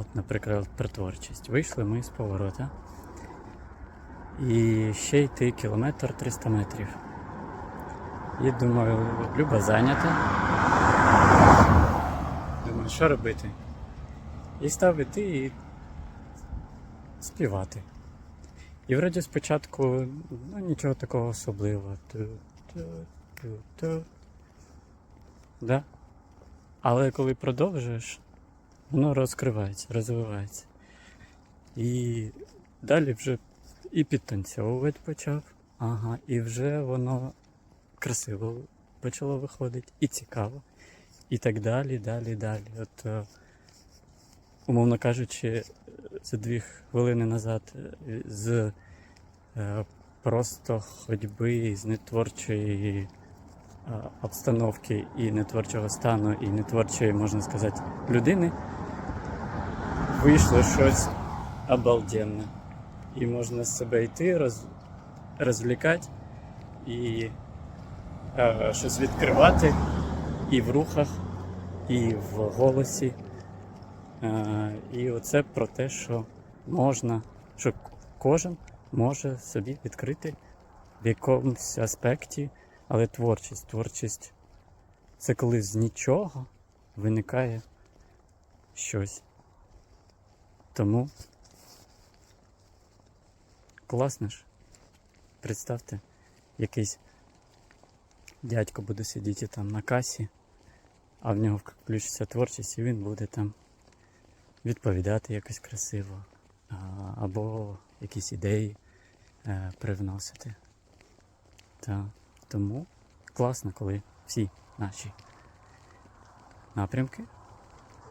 От, наприклад, про творчість. Вийшли ми з поворота. І ще йти кілометр 300 метрів. І думаю, Люба зайнята. Думаю, що робити? І став іти і співати. І вроді спочатку ну, нічого такого особливого. Да? Але коли продовжуєш, воно розкривається, розвивається. І далі вже і підтанцьовувати почав. Ага, і вже воно красиво почало виходити, і цікаво. І так далі, далі, далі. От, е, умовно кажучи, за дві хвилини назад е, з е, просто ходьби, з нетворчої е, обстановки і нетворчого стану, і нетворчої, можна сказати, людини вийшло щось обалденне. І можна з себе йти, роз, розвлікати і е, щось відкривати і в рухах, і в голосі. Е, і оце про те, що можна, що кожен може собі відкрити в якомусь аспекті, але творчість. Творчість це коли з нічого виникає щось. Тому класно ж. Представте, якийсь дядько буде сидіти там на касі, а в нього включиться творчість, і він буде там відповідати якось красиво, або якісь ідеї е, привносити. Та, тому класно, коли всі наші напрямки,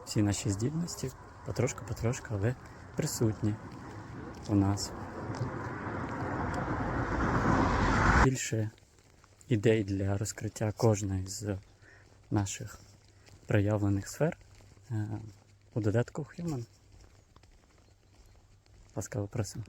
всі наші здібності потрошку-потрошку, але присутні у нас. Більше ідей для розкриття кожної з наших проявлених сфер е, у додатку Human. Ласкаво просимо.